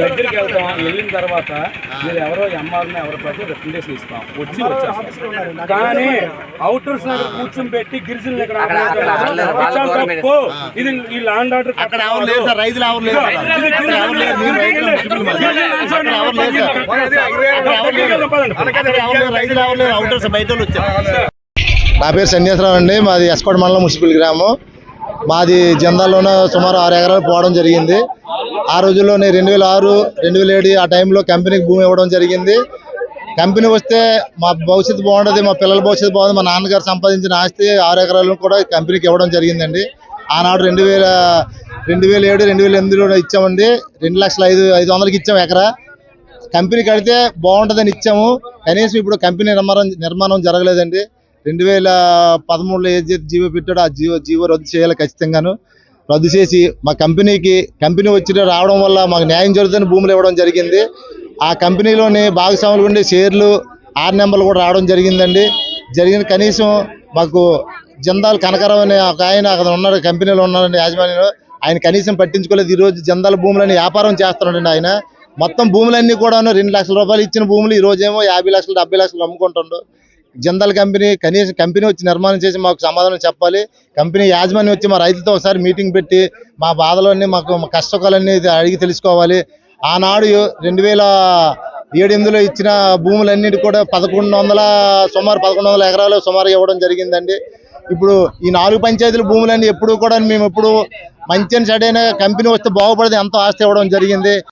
దగ్గరికి వెళ్తాం వెళ్ళిన తర్వాత మీరు ఎవరో ఎంఆర్ని ఎవరో ప్రతి రికమెండేషన్ ఇస్తాం. వచ్చి వచ్చేస్తాం. కానీ అవుటర్స్ దగ్గర కూర్చొని పెట్టి గిరిజనులు ఇక్కడ ఇచ్చాం తప్పు. ఇది ఈ లాండ్ ఆర్డర్ అక్కడ ఎవరు లేరు సార్ రైతులు ఎవరు లేరు సార్. అక్కడ ఎవరు లేరు? మీరు రైతులు ముస్లింలు మరి. అక్కడ ఎవరు లేరు? సార్. అక్కడ ఎవరు లేరు. అక్కడ ఎవరు లేరు? రైతులు ఎవరు లేరు? అవుటర్స్ బయట వాళ్ళు వచ్చారు. నా పేరు సన్యాసరావు అండి. మాది ఎస్కోట్ మండలం మున్సిపల్ గ్రామం. మాది జందాల్లోనే సుమారు ఆరు ఎకరాలు పోవడం జరిగింది. ఆ రోజుల్లోనే రెండు వేల ఆరు రెండు వేల ఏడు ఆ టైంలో కంపెనీకి భూమి ఇవ్వడం జరిగింది. కంపెనీ వస్తే మా భవిష్యత్తు బాగుంటుంది మా పిల్లల భవిష్యత్తు బాగుంది మా నాన్నగారు సంపాదించిన ఆస్తి ఆరు ఎకరాలను కూడా కంపెనీకి ఇవ్వడం జరిగిందండి. ఆనాడు రెండు వేల రెండు వేల ఏడు రెండు వేల ఎనిమిదిలో ఇచ్చామండి. రెండు లక్షల ఐదు ఐదు వందలకి ఇచ్చాము ఎకరా. కంపెనీ కడితే బాగుంటుందని ఇచ్చాము. కనీసం ఇప్పుడు కంపెనీ నిర్మాణం నిర్మాణం జరగలేదండి. రెండు వేల పదమూడులో ఏ జీవో పెట్టాడో ఆ జీవో జీవో రద్దు చేయాలి ఖచ్చితంగాను. రద్దు చేసి మా కంపెనీకి కంపెనీ వచ్చి రావడం వల్ల మాకు న్యాయం జరుగుతుందని భూములు ఇవ్వడం జరిగింది. ఆ కంపెనీలోని భాగస్వాములు ఉండే షేర్లు ఆరు నెంబర్లు కూడా రావడం జరిగిందండి. జరిగిన కనీసం మాకు జందాలు కనకరం అనే ఒక ఆయన అక్కడ ఉన్నాడు కంపెనీలో ఉన్నాడండి యాజమాన్యంలో. ఆయన కనీసం పట్టించుకోలేదు. ఈరోజు జందాల భూములని వ్యాపారం చేస్తున్నాడండి ఆయన. మొత్తం భూములన్నీ కూడా రెండు లక్షల రూపాయలు ఇచ్చిన భూములు ఈ రోజేమో యాభై లక్షలు డెబ్బై లక్షలు అమ్ముకుంటుండ్రు జిందల్ కంపెనీ కనీసం కంపెనీ వచ్చి నిర్మాణం చేసి మాకు సమాధానం చెప్పాలి. కంపెనీ యాజమాన్యం వచ్చి మా రైతులతో ఒకసారి మీటింగ్ పెట్టి మా బాధలన్నీ మాకు మా కష్టకాలన్నీ అడిగి తెలుసుకోవాలి. ఆనాడు రెండు వేల ఏడెనిమిదిలో ఇచ్చిన భూములన్నిటి కూడా పదకొండు వందల సుమారు పదకొండు వందల ఎకరాలు సుమారు ఇవ్వడం జరిగిందండి. ఇప్పుడు ఈ నాలుగు పంచాయతీల భూములన్నీ ఎప్పుడు కూడా మేము ఎప్పుడు మంచి సడైన కంపెనీ వస్తే బాగుపడదు ఎంతో ఆస్తి ఇవ్వడం జరిగింది.